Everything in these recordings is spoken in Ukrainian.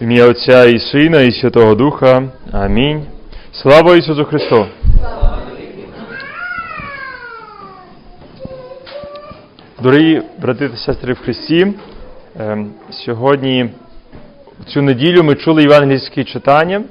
В ім'я Отця і Сина, і Святого Духа. Амінь. Слава Ісусу Христу! Дорогі брати та сестри в Христі, ем, сьогодні, цю неділю, ми чули євангельські читання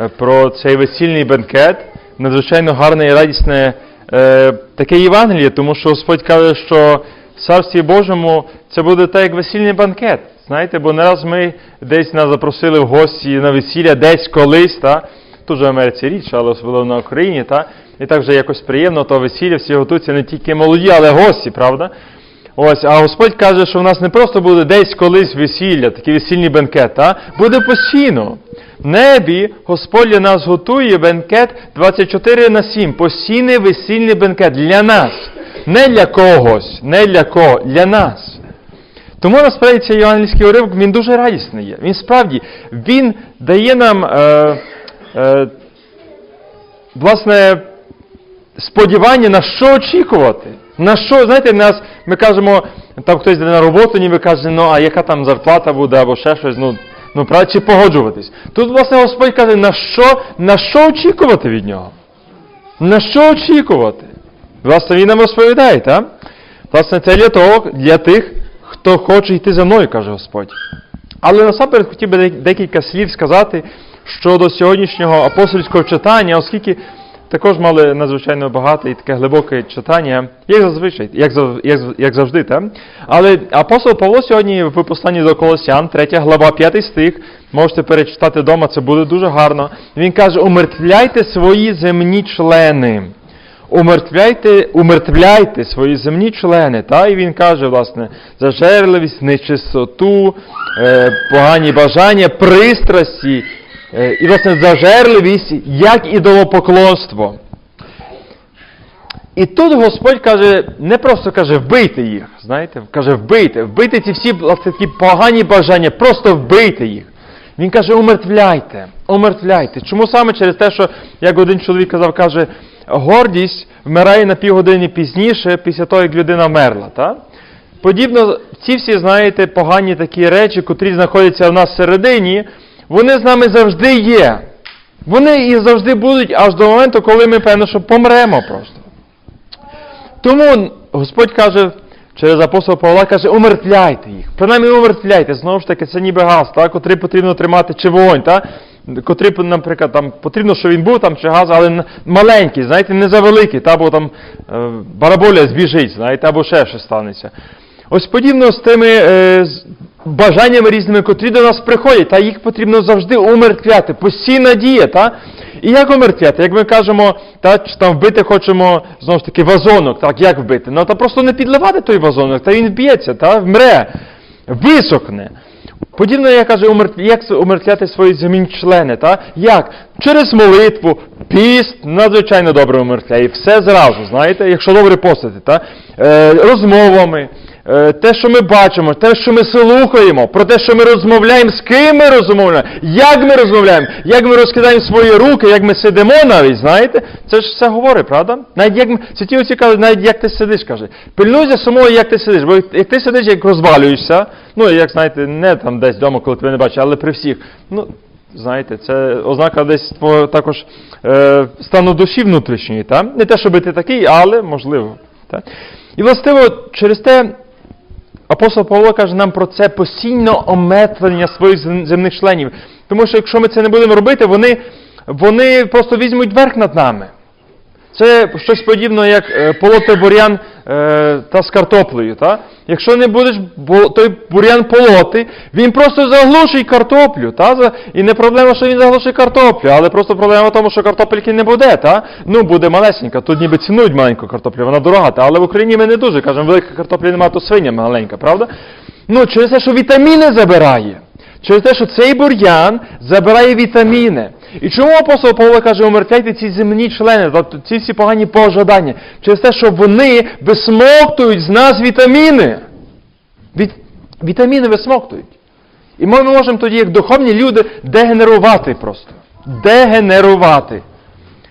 е, про цей весільний бенкет. Надзвичайно гарне і радісне е, таке Євангеліє, тому що Господь каже, що в Царстві Божому це буде так, як весільний банкет. Знаєте, бо не раз ми десь нас запросили в гості на весілля, десь колись, та? тут же в Америці річ, але особливо на Україні, та? і так вже якось приємно, то весілля всі готуються не тільки молоді, але гості, правда? Ось, а Господь каже, що в нас не просто буде десь колись весілля, такий весільний бенкет, а буде постійно. В небі Господь нас готує бенкет 24 на 7, постійний весільний бенкет для нас. Не для когось, не для кого, для нас. Тому насправді цей євангельський уривок він дуже радісний є. Він справді він дає нам е, е, власне сподівання, на що очікувати. На що, знаєте, нас, ми кажемо, там хтось йде на роботу, ніби каже, ну а яка там зарплата буде, або ще щось, ну, ну правда, чи погоджуватись. Тут, власне, Господь каже, на що, на що очікувати від нього? На що очікувати? Власне, він нам розповідає, так? Власне, це для того, для тих, хто хоче йти за мною, каже Господь. Але насамперед хотів би декілька слів сказати щодо сьогоднішнього апостольського читання, оскільки також мали надзвичайно багате і таке глибоке читання, як зазвичай, як, як, як завжди. Та? Але апостол Павло сьогодні в посланні до Колосян, 3 глава, 5 стих, можете перечитати вдома, це буде дуже гарно. Він каже, умертвляйте свої земні члени. Умертвляйте, умертвляйте свої земні члени. Та? І він каже, власне, зажерливість, нечистоту, е, погані бажання, пристрасті, е, і, власне, зажерливість, як ідолопоклонство. І тут Господь каже, не просто каже, вбийте їх, знаєте, каже, вбийте, вбийте ці всі власне, такі погані бажання, просто вбийте їх. Він каже, умертвляйте, умертвляйте. Чому саме через те, що, як один чоловік казав, каже, гордість вмирає на півгодини пізніше, після того, як людина вмерла. Та? Подібно, ці всі, знаєте, погані такі речі, котрі знаходяться в нас всередині, вони з нами завжди є. Вони і завжди будуть аж до моменту, коли ми, певно, що помремо просто. Тому Господь каже, через апостола Павла каже, умертвляйте їх. Принаймні умертвляйте. Знову ж таки, це ніби газ, так, котрий потрібно тримати, чи вогонь, так? котрий, наприклад, там, потрібно, щоб він був там, чи газ, але маленький, знаєте, не завеликий, та, бо там е, бараболя збіжить, знаєте, або ще щось станеться. Ось подібно з тими е, бажаннями різними, котрі до нас приходять, та їх потрібно завжди умертвляти, постійна дія, та? І як умертвяти? Як ми кажемо, та, чи там вбити хочемо, знову ж таки, вазонок, так, як вбити? Ну, та просто не підливати той вазонок, та він вб'ється, та, вмре, висохне. Подібно, я кажу, як умертвляти свої земні члени, та? Як? Через молитву, піст, надзвичайно добре умертвляє. І все зразу, знаєте, якщо добре постати, та? Е, розмовами, те, що ми бачимо, те, що ми слухаємо, про те, що ми розмовляємо, з ким ми розмовляємо, як ми розмовляємо, як ми розкидаємо свої руки, як ми сидимо навіть, знаєте, це ж все говорить, правда? Навіть як ми, отці кажуть, навіть як ти сидиш, каже. Пильнуй за самою, як ти сидиш, бо як ти сидиш, як розвалюєшся, ну, як знаєте, не там десь вдома, коли тебе не бачиш, але при всіх, ну, знаєте, це ознака десь твого також е, стану душі внутрішньої, та? не те, щоб ти такий, але можливо. Та? І властиво через те апостол Павло каже нам про це постійно омертвлення своїх земних членів. Тому що якщо ми це не будемо робити, вони, вони просто візьмуть верх над нами. Це щось подібне, як е, полоти бур'ян е, та з картоплею. Та? Якщо не будеш бу- той бур'ян полоти, він просто заглушить картоплю. Та? І не проблема, що він заглушить картоплю, але просто проблема в тому, що картопельки не буде. Та? Ну, буде малесенька. Тут ніби цінують маленьку картоплю, вона дорога, та? але в Україні ми не дуже. Кажемо, велика картоплі немає, то свиня маленька, правда? Ну, через те, що вітаміни забирає. Через те, що цей бур'ян забирає вітаміни. І чому апостол Павло каже, умертвяйте ці земні члени, тобто ці всі погані пожадання? Через те, що вони висмоктують з нас вітаміни. Від, вітаміни висмоктують. І ми можемо тоді, як духовні люди, дегенерувати просто. Дегенерувати.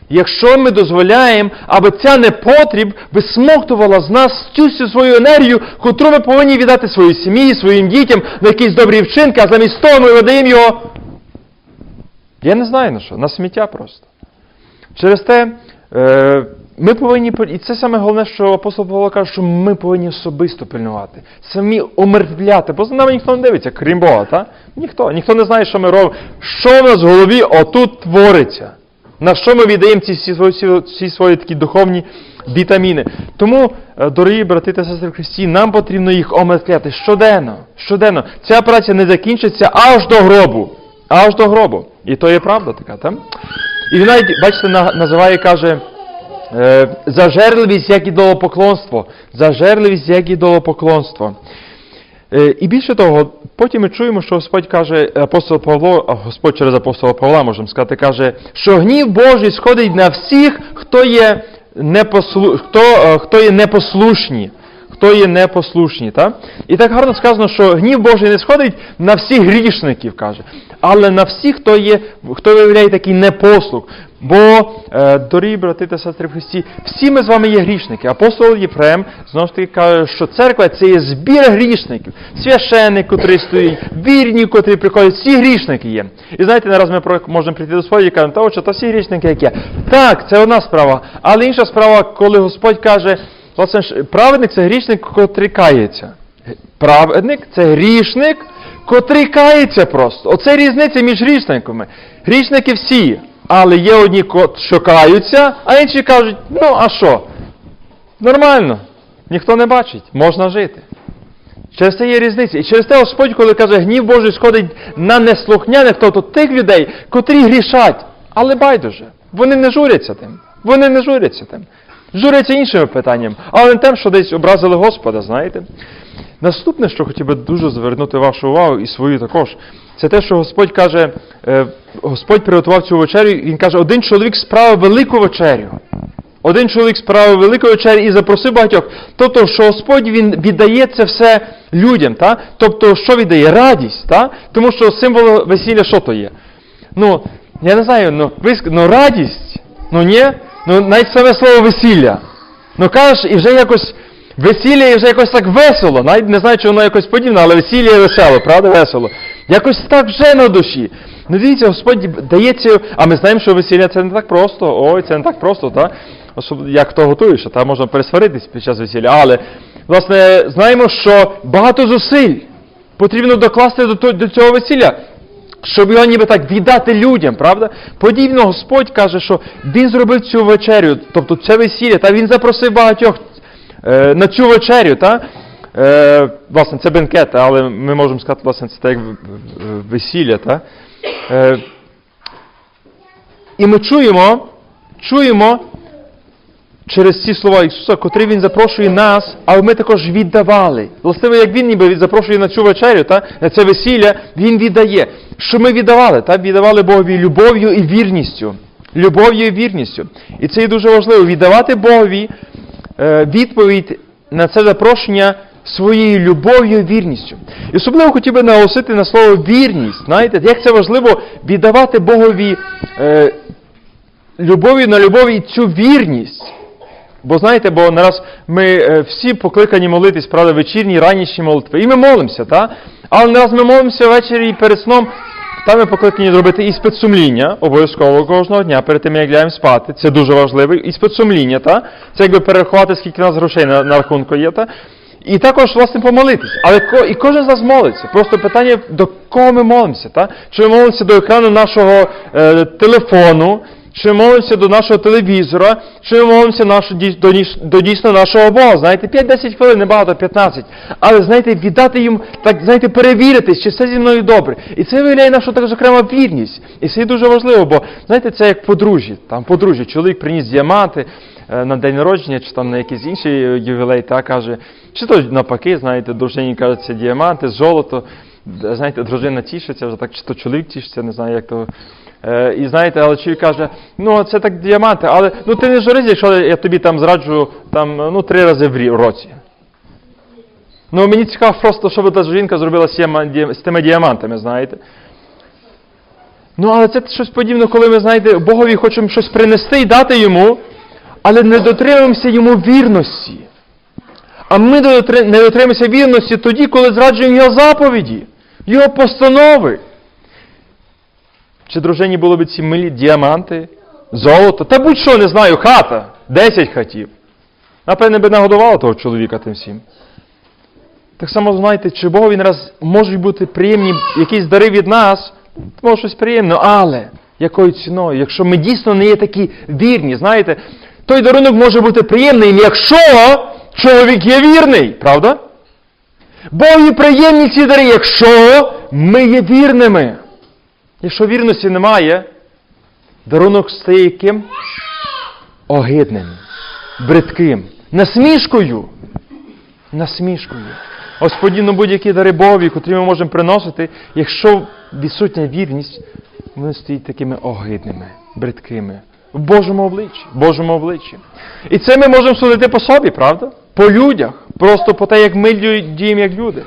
Якщо ми дозволяємо, аби ця непотріб висмоктувала з нас цю всю свою енергію, котру ми повинні віддати своїй сім'ї, своїм дітям на якісь добрі вчинки, а замість того ми видаємо його Я не знаю на що, на сміття просто. Через те е, ми повинні, і це саме головне, що апостол Павло каже, що ми повинні особисто пильнувати, самі омертвляти, бо за нами ніхто не дивиться, крім Бога, та? Ніхто. Ніхто не знає, що ми робимо, що в нас в голові отут твориться. На що ми віддаємо ці всі свої, всі- свої такі духовні вітаміни. Тому, е, дорогі брати та сестри Христі, нам потрібно їх омертвляти щоденно. Щоденно. Ця праця не закінчиться аж до гробу. Аж до гробу. І то є правда така, так? І він навіть, бачите, на- називає, каже, е, зажерливість, як ідолопоклонство. Зажерливість, як ідолопоклонство. Е, І більше того, потім ми чуємо, що Господь каже, апостол Павло, а Господь через апостола Павла, можемо сказати, каже, що гнів Божий сходить на всіх, хто є, непослу... хто, е, хто є непослушні. Хто є непослушні, так? І так гарно сказано, що гнів Божий не сходить на всіх грішників, каже, але на всіх, хто є, хто виявляє такий непослух. Бо, е, дорогі брати та сестри в Христі, всі ми з вами є грішники. Апостол Єфрем знову ж таки каже, що церква це є збір грішників. Священник, котрий стоїть, вірні, котрі приходять, всі грішники є. І знаєте, нараз ми можемо прийти до своєї і кажемо, та отче, то всі грішники, як я. Так, це одна справа. Але інша справа, коли Господь каже, власне, праведник це грішник, котрий кається. Праведник це грішник, котрий кається просто. Оце різниця між грішниками. Грішники всі, але є одні, що каються, а інші кажуть, ну а що? Нормально, ніхто не бачить, можна жити. Через це є різниця. І через те Господь, коли каже, гнів Божий сходить на неслухняних, тобто тих людей, котрі грішать, але байдуже. Вони не журяться тим. Вони не журяться тим. Журяться іншими питаннями, але не тим, що десь образили Господа, знаєте. Наступне, що хотів би дуже звернути вашу увагу і свою також, це те, що Господь каже, е, Господь приготував цю вечерю, Він каже, один чоловік справив велику вечерю. Один чоловік справив велику вечерю і запросив багатьох. Тобто, що Господь він віддає це все людям. Та? Тобто, що віддає? Радість. Та? Тому що символ весілля що то є? Ну, я не знаю, ну, ну радість. Ну ні? Ну навіть саме слово весілля. Ну кажеш, і вже якось весілля і вже якось так весело. Навіть не знаю, чи воно якось подібне, але весілля є весело, правда, весело. Якось так вже на душі. Ну дивіться, Господь дає цю, а ми знаємо, що весілля це не так просто. Ой, це не так просто, так? Особливо, як хто готуєш, та можна пересваритись під час весілля. Але, власне, знаємо, що багато зусиль потрібно докласти до, до цього весілля, щоб його ніби так віддати людям, правда? Подібно Господь каже, що Він зробив цю вечерю, тобто це весілля, та Він запросив багатьох е, на цю вечерю, та? Е, власне, це бенкет, але ми можемо сказати, власне, це так як весілля, та? Е, і ми чуємо, чуємо через ці слова Ісуса, котрі Він запрошує нас, але ми також віддавали. Властиво, як Він ніби запрошує на цю вечерю, та, на це весілля, Він віддає. Що ми віддавали? Та? Віддавали Богові любов'ю і вірністю. Любов'ю і вірністю. І це є дуже важливо віддавати Богові е, відповідь на це запрошення своєю любов'ю і вірністю. І особливо хотів би наголосити на слово вірність. Знаєте, як це важливо віддавати Богові е, любов'ю на любові і цю вірність. Бо знаєте, бо нараз ми е, всі покликані молитись, правда, вечірні, ранішні молитви. І ми молимося, та? Але нараз ми молимося ввечері і перед сном. Там ми покликані зробити іспит сумління, обов'язково кожного дня, перед тим, як лягаємо спати. Це дуже важливо. Іспит сумління, та? Це якби перерахувати, скільки в нас грошей на, на рахунку є, та? І також, власне, помолитись. Але ко- і кожен з нас молиться. Просто питання, до кого ми молимося, та? Чи ми молимося до екрану нашого е, телефону, чи молимося до нашого телевізора, чи молимося нашу, до, до дійсно нашого Бога. Знаєте, 5-10 хвилин, небагато, 15. Але, знаєте, віддати їм, так, знаєте, перевірити, чи все зі мною добре. І це виявляє нашу так зокрема вірність. І це дуже важливо, бо, знаєте, це як подружжя. Там подружжя, чоловік приніс діаманти е, на день народження, чи там на якийсь інший е, ювілей, та каже, чи то навпаки, знаєте, дружині кажуть, це діаманти, золото. Знаєте, дружина тішиться, вже так, чи то чоловік тішиться, не знаю, як то. Е, і знаєте, але чоловік каже, ну це так діаманти, але ну ти не журись, якщо я тобі там зраджу там, ну, три рази в році. Ну мені цікаво просто, що би та жінка зробила з, тими діамантами, знаєте. Ну, але це щось подібне, коли ми, знаєте, Богові хочемо щось принести і дати йому, але не дотримуємося йому вірності. А ми не дотримуємося вірності тоді, коли зраджуємо його заповіді, його постанови. Чи дружині було б ці милі діаманти, золото, та будь-що, не знаю, хата, 10 хатів. Напевне, би нагодувала того чоловіка тим всім. Так само знаєте, чи Богу він раз можуть бути приємні якісь дари від нас, може щось приємне, але якою ціною? Якщо ми дійсно не є такі вірні, знаєте, той дарунок може бути приємним, якщо чоловік є вірний, правда? Богові приємні ці дари, якщо ми є вірними. Якщо вірності немає, дарунок стає яким? Огидним, бридким, насмішкою. Насмішкою. Ось подібно будь-які дари Богові, котрі ми можемо приносити, якщо відсутня вірність, вони стають такими огидними, бридкими. В Божому обличчі, в Божому обличчі. І це ми можемо судити по собі, правда? По людях. Просто по те, як ми діємо як люди.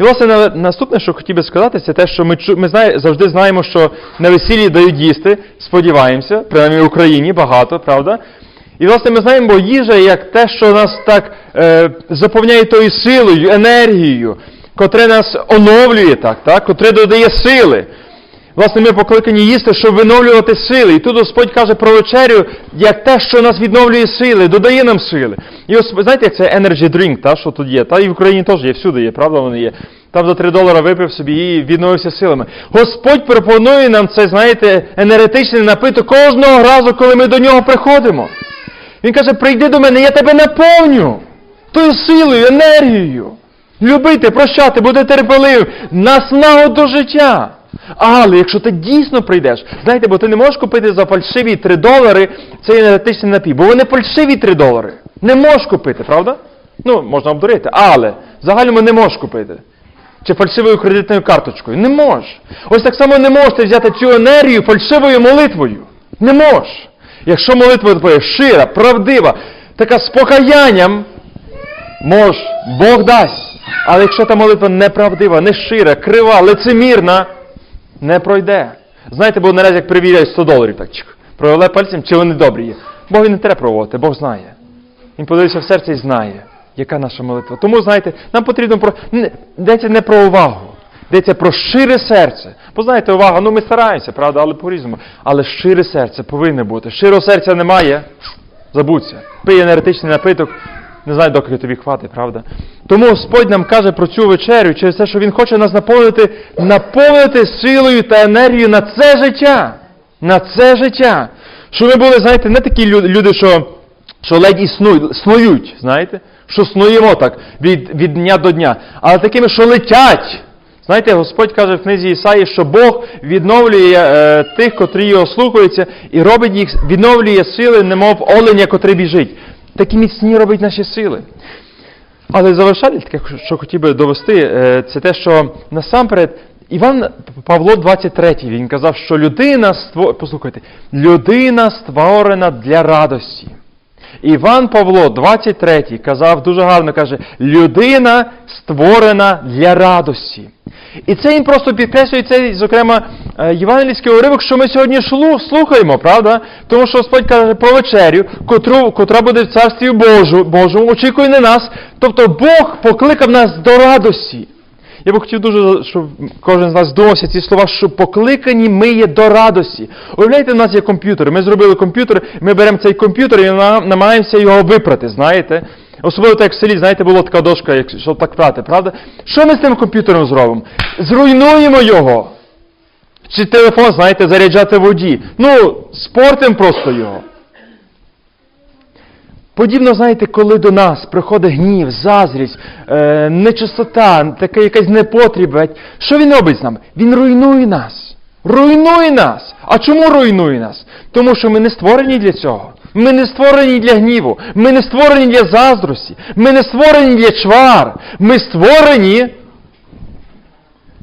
І, власне, наступне, що хотів би сказати, це те, що ми, ми знає, завжди знаємо, що на весіллі дають їсти, сподіваємося, принаймні в Україні багато, правда? І, власне, ми знаємо, бо їжа як те, що нас так е, заповняє тою силою, енергією, котре нас оновлює так, так, котре додає сили. Власне, ми покликані їсти, щоб виновлювати сили. І тут Господь каже про вечерю, як те, що нас відновлює сили, додає нам сили. І ось, знаєте, як це energy drink, та, що тут є. Та і в Україні теж є, всюди є, правда вони є. Там за 3 долара випив собі і відновився силами. Господь пропонує нам цей, знаєте, енергетичний напиток кожного разу, коли ми до нього приходимо. Він каже, прийди до мене, я тебе наповню тою силою, енергією. Любити, прощати, бути терпеливим, наснагу до життя. Але якщо ти дійсно прийдеш, знаєте, бо ти не можеш купити за фальшиві 3 долари цей енергетичний напій, бо вони фальшиві 3 долари. Не можеш купити, правда? Ну, можна обдурити, але в загальному не можеш купити. Чи фальшивою кредитною карточкою. Не можеш. Ось так само не можеш ти взяти цю енергію фальшивою молитвою. Не можеш. Якщо молитва твоя щира, правдива, така з покаянням, мож, Бог дасть. Але якщо та молитва неправдива, не щира, крива, лицемірна, не пройде. Знаєте, бо наразі як перевіряють 100 доларів, так провели пальцем, чи вони добрі є. Бог не треба проводити, Бог знає. Він подивився в серце і знає, яка наша молитва. Тому, знаєте, нам потрібно про. Йдеться не про увагу, йдеться про щире серце. Бо знаєте, увага, ну ми стараємося, правда, але по-різному. Але щире серце повинне бути. Щирого серця немає, забудься. Пий енергетичний напиток, не знаю, доки тобі хватить, правда? Тому Господь нам каже про цю вечерю через те, що Він хоче нас наповнити, наповнити силою та енергією на це життя. На це життя. Що ми були, знаєте, не такі люди, що, що ледь існують, снують, знаєте, що снуємо так від, від дня до дня, але такими, що летять. Знаєте, Господь каже в книзі Ісаї, що Бог відновлює е, тих, котрі його слухаються, і робить їх, відновлює сили, немов оленя, котрий біжить. Такі міцні робить наші сили. Але завершальне таке, що хотів би довести, е, це те, що насамперед Іван Павло 23, він казав, що людина створ... послухайте, людина створена для радості. Іван Павло 23 казав дуже гарно, каже, людина створена для радості. І це він просто підкреслює цей, зокрема, е, євангельський уривок, що ми сьогодні слухаємо, правда? Тому що Господь каже про вечерю, котру, котра буде в Царстві Божу, Божому, очікує на нас. Тобто Бог покликав нас до радості. Я би хотів дуже, щоб кожен з нас думався ці слова, що покликані ми є до радості. Уявляєте, у нас є комп'ютер. Ми зробили комп'ютер, ми беремо цей комп'ютер і на- намагаємося його випрати, знаєте? Особливо так як в селі, знаєте, була така дошка, як, щоб так прати, правда? Що ми з тим комп'ютером зробимо? Зруйнуємо його. Чи телефон, знаєте, заряджати воді. Ну, спортимо просто його. Подібно, знаєте, коли до нас приходить гнів, зазрість, е, нечистота, така якась непотріб, що він робить з нами? Він руйнує нас. Руйнує нас. А чому руйнує нас? Тому що ми не створені для цього. Ми не створені для гніву. Ми не створені для заздрості. Ми не створені для чвар. Ми створені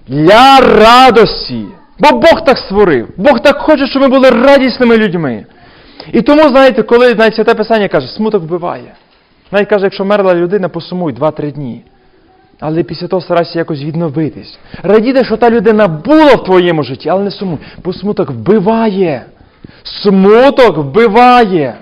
для радості. Бо Бог так створив. Бог так хоче, щоб ми були радісними людьми. І тому, знаєте, коли навіть Святе Писання каже, смуток вбиває. Навіть каже, якщо мерла людина, посумуй 2-3 дні. Але після того старайся якось відновитись. Радіти, що та людина була в твоєму житті, але не сумуй. Бо смуток вбиває. Смуток вбиває.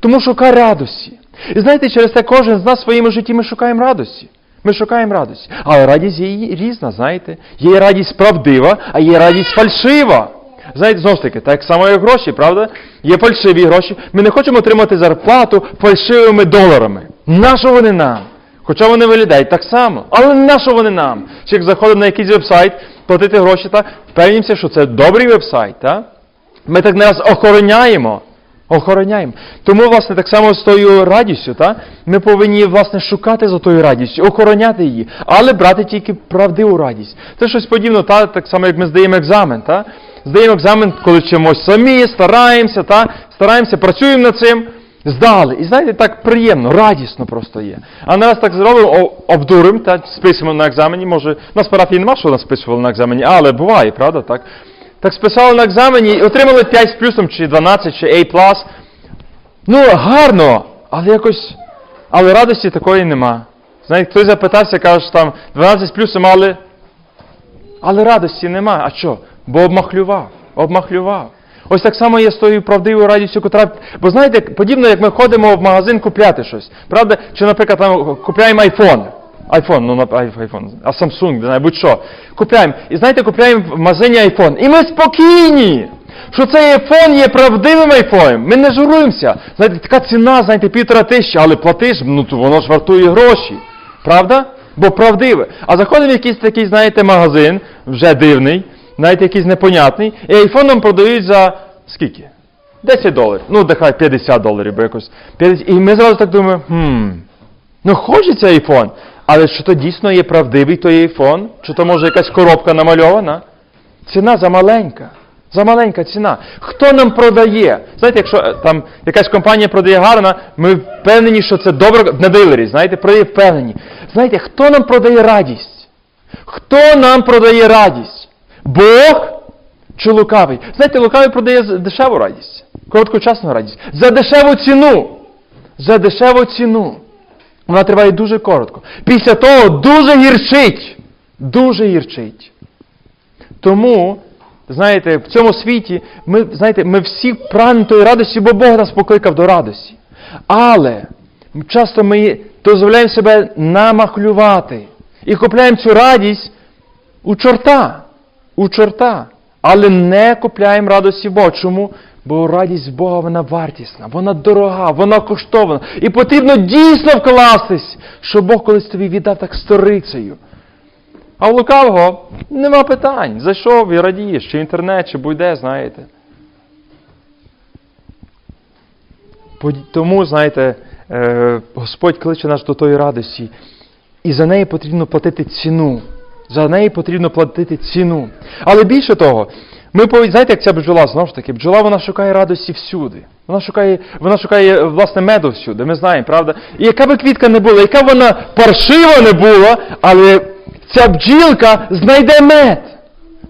Тому шукай радості. І знаєте, через це кожен з нас в своєму житті ми шукаємо радості. Ми шукаємо радості. Але радість є різна, знаєте. Є радість правдива, а є радість фальшива. Знаєте, знову ж таки, так само як гроші, правда? Є фальшиві гроші. Ми не хочемо отримати зарплату фальшивими доларами. Нащо вони нам? Хоча вони виглядають так само. Але нащо вони нам? Чи як заходимо на якийсь вебсайт, платити гроші, та впевнимося, що це добрий вебсайт, та? Ми так не раз охороняємо. Охороняємо. Тому, власне, так само з тою радістю, та? ми повинні власне, шукати за тою радістю, охороняти її, але брати тільки правдиву радість. Це щось подібне, та? так само, як ми здаємо екзамен. Та? Здаємо екзамен, коли вчимось самі, стараємося, та? стараємося, працюємо над цим. Здали. І знаєте, так приємно, радісно просто є. А не так зробимо, обдуримо, та списуємо на екзамені. Може, у нас парафії нема, що нас списували на екзамені, але буває, правда, так? Так списали на екзамені і отримали 5 з плюсом, чи 12, чи A+. Ну, гарно, але якось. Але радості такої нема. Знаєте, хтось запитався, каже, там 12 з плюсом, але. Але радості нема. А що? Бо обмахлював. Обмахлював. Ось так само є з тою правдивою радістю, котра. Бо знаєте, подібно як ми ходимо в магазин купляти щось. Правда? Чи, наприклад, там купляємо iPhone. iPhone, ну на iPhone, а Samsung, будь-що. Купляємо. І знаєте, купляємо в магазині iPhone. І ми спокійні, що цей iPhone є правдивим iPhone. Ми не журуємося. Знаєте, така ціна, знаєте, півтора тисячі, але платиш, ну то воно ж вартує гроші. Правда? Бо правдиве. А заходимо в якийсь такий, знаєте, магазин, вже дивний, навіть якийсь непонятний, і айфон нам продають за скільки? 10 доларів. Ну, нехай 50 доларів, бо якось. 50. І ми зразу так думаємо, хм, ну хочеться айфон, але що то дійсно є правдивий той айфон? Чи то може якась коробка намальована? Ціна замаленька. Замаленька ціна. Хто нам продає? Знаєте, якщо е, там якась компанія продає гарно, ми впевнені, що це добре на дилері, знаєте, продає впевнені. Знаєте, хто нам продає радість? Хто нам продає радість? Бог чи лукавий? Знаєте, лукавий продає дешеву радість, короткочасну радість. За дешеву ціну. За дешеву ціну. Вона триває дуже коротко. Після того дуже гірчить. Дуже гірчить. Тому, знаєте, в цьому світі ми, знаєте, ми всі прагнемо тої радості, бо Бог нас покликав до радості. Але часто ми дозволяємо себе намахлювати і купляємо цю радість у чорта. У чорта. Але не купляємо радості Бога. Чому? Бо радість Бога вона вартісна, вона дорога, вона коштовна. І потрібно дійсно вкластись, що Бог колись тобі віддав так сторицею. А у лукавого нема питань. Зайшов і радієш, чи інтернет, чи будь-де, знаєте. Тому, знаєте, е, Господь кличе нас до тої радості. І за неї потрібно платити ціну. За неї потрібно платити ціну. Але більше того, ми знаєте, як ця бджола, знову ж таки, бджола вона шукає радості всюди. Вона шукає, вона шукає власне меду всюди, ми знаємо, правда? І яка би квітка не була, яка б вона паршива не була, але ця бджілка знайде мед.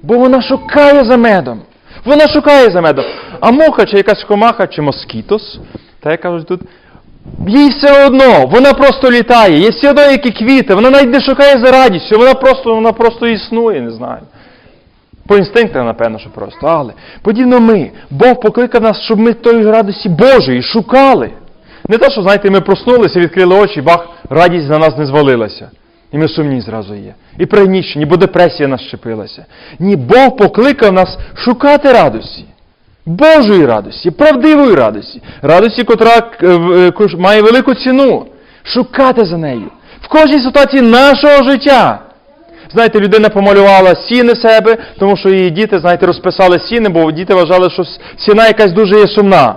Бо вона шукає за медом. Вона шукає за медом. А муха, чи якась комаха, чи москітос, та як кажуть тут, їй все одно, вона просто літає, є все одно які квіти, вона навіть не шукає за радістю, вона просто, вона просто існує, не знаю. По інстинктах, напевно, що просто. Але подібно ми, Бог покликав нас, щоб ми тої радості Божої шукали. Не те, що, знаєте, ми проснулися, відкрили очі, бах, радість на нас не звалилася. І ми сумні зразу є. І пригнічені, бо депресія нас щепилася. Ні, Бог покликав нас шукати радості. Божої радості, правдивої радості, радості, котра е, е, має велику ціну. Шукати за нею. В кожній ситуації нашого життя. Знаєте, людина помалювала сіни себе, тому що її діти, знаєте, розписали сіни, бо діти вважали, що сіна якась дуже є сумна.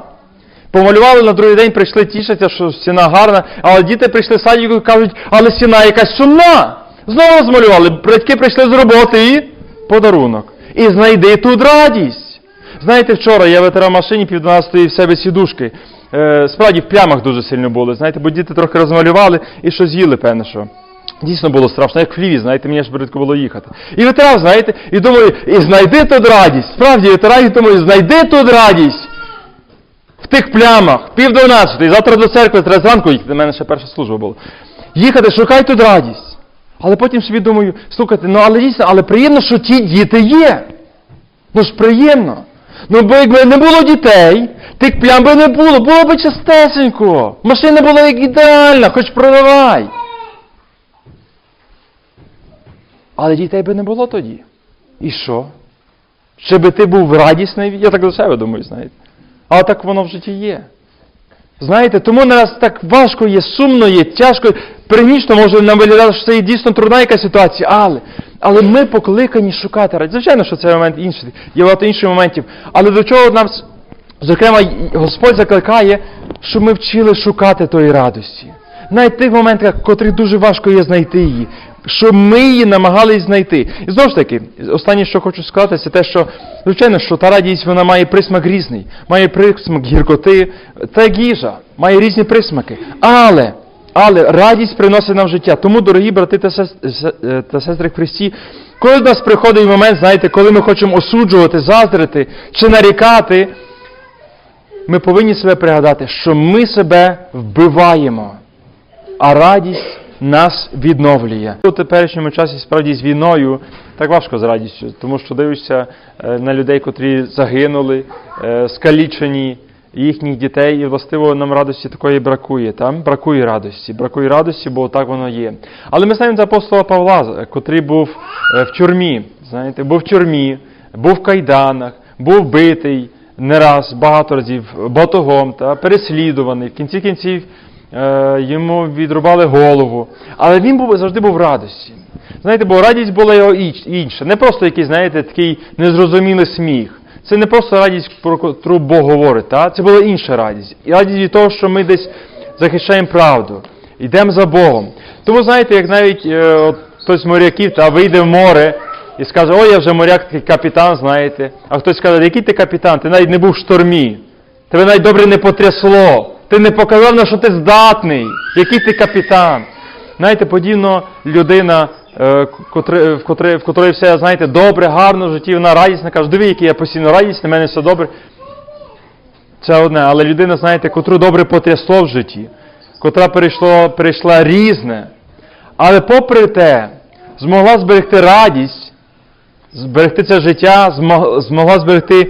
Помалювали, на другий день прийшли тішаться, що стіна гарна, але діти прийшли садіку і кажуть, але стіна якась сумна. Знову змалювали, батьки прийшли з роботи і подарунок. І знайди тут радість. Знаєте, вчора я витирав машині пів 12 в себе сідушки. Е, справді в плямах дуже сильно були. Знаєте, бо діти трохи розмалювали і що з'їли, певне, що. Дійсно було страшно, як в хліві, знаєте, мені аж бридко було їхати. І витирав, знаєте, і думаю, і знайди тут радість. Справді, витираю, і думаю, знайди тут радість. В тих плямах, пів дванадцятої, завтра до церкви, треба зранку їхати, до мене ще перша служба була. Їхати, шукай тут радість. Але потім собі думаю, слухайте, ну але дійсно, але приємно, що ті діти є. Ну ж приємно. Ну бо якби не було дітей, тих плям би не було, було би чистесенько. Машина була як ідеальна, хоч продавай. Але дітей би не було тоді. І що? Чи би ти був радісний? Я так до себе думаю, знаєте. Але так воно в житті є. Знаєте, тому нараз так важко є, сумно є, тяжко, перегнічно може нам виглядати, що це є дійсно трудна якась ситуація, але, але ми покликані шукати радість. Звичайно, що це момент інший, є багато інших моментів. Але до чого нам, зокрема, Господь закликає, щоб ми вчили шукати тої радості. Навіть тих моментах, котрих дуже важко є знайти її, щоб ми її намагались знайти. І знову ж таки, останнє, що хочу сказати, це те, що, звичайно, що та радість вона має присмак різний, має присмак гіркоти, це як їжа, має різні присмаки. Але, але радість приносить нам життя. Тому, дорогі брати та та сестри Христі, коли до нас приходить момент, знаєте, коли ми хочемо осуджувати, заздрити чи нарікати, ми повинні себе пригадати, що ми себе вбиваємо а радість нас відновлює. У теперішньому часі справді з війною так важко з радістю, тому що дивишся е, на людей, котрі загинули, е, скалічені, їхніх дітей, і властиво нам радості такої бракує. Там бракує радості, бракує радості, бо так воно є. Але ми знаємо за апостола Павла, котрий був е, в тюрмі, знаєте, був в тюрмі, був в кайданах, був битий не раз, багато разів, батогом, та переслідуваний. В кінці кінців е, йому відрубали голову. Але він був, завжди був в радості. Знаєте, бо радість була його інша. Не просто якийсь, знаєте, такий незрозумілий сміх. Це не просто радість, про котру Бог говорить, та? це була інша радість. І радість від того, що ми десь захищаємо правду, йдемо за Богом. Тому, знаєте, як навіть е, хтось з моряків та вийде в море і скаже, ой, я вже моряк такий капітан, знаєте. А хтось скаже, який ти капітан? Ти навіть не був в штормі. Тебе навіть добре не потрясло. Ти не показав, на що ти здатний. Який ти капітан. Знаєте, подібно людина, в, котрої, в котрої все, знаєте, добре, гарно житті, вона радісна, каже, диви, який я постійно радісний, в мене все добре. Це одне, але людина, знаєте, котру добре потрясло в житті, котра перейшло, перейшла різне, але попри те, змогла зберегти радість, зберегти це життя, змогла зберегти,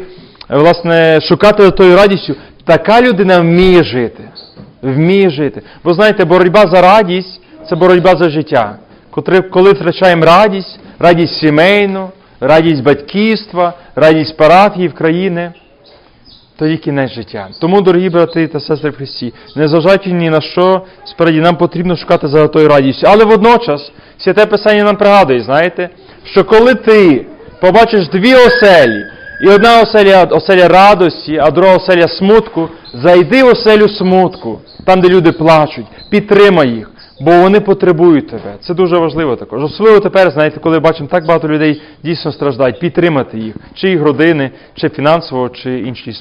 е, власне, шукати тою радістю, така людина вміє жити. Вміє жити. Бо знаєте, боротьба за радість це боротьба за життя. Коли втрачаємо радість, радість сімейну, радість батьківства, радість парафії в країни, тоді кінець життя. Тому, дорогі брати та сестри в Христі, незважаючи ні на що, справді нам потрібно шукати золотої радістю. Але водночас, святе Писання нам пригадує, знаєте, що коли ти побачиш дві оселі, і одна оселя, оселя радості, а друга оселя смутку, зайди в оселю смутку, там, де люди плачуть, підтримай їх, бо вони потребують тебе. Це дуже важливо також. Особливо тепер, знаєте, коли бачимо так багато людей дійсно страждають, підтримати їх, чи їх родини, чи фінансово, чи інші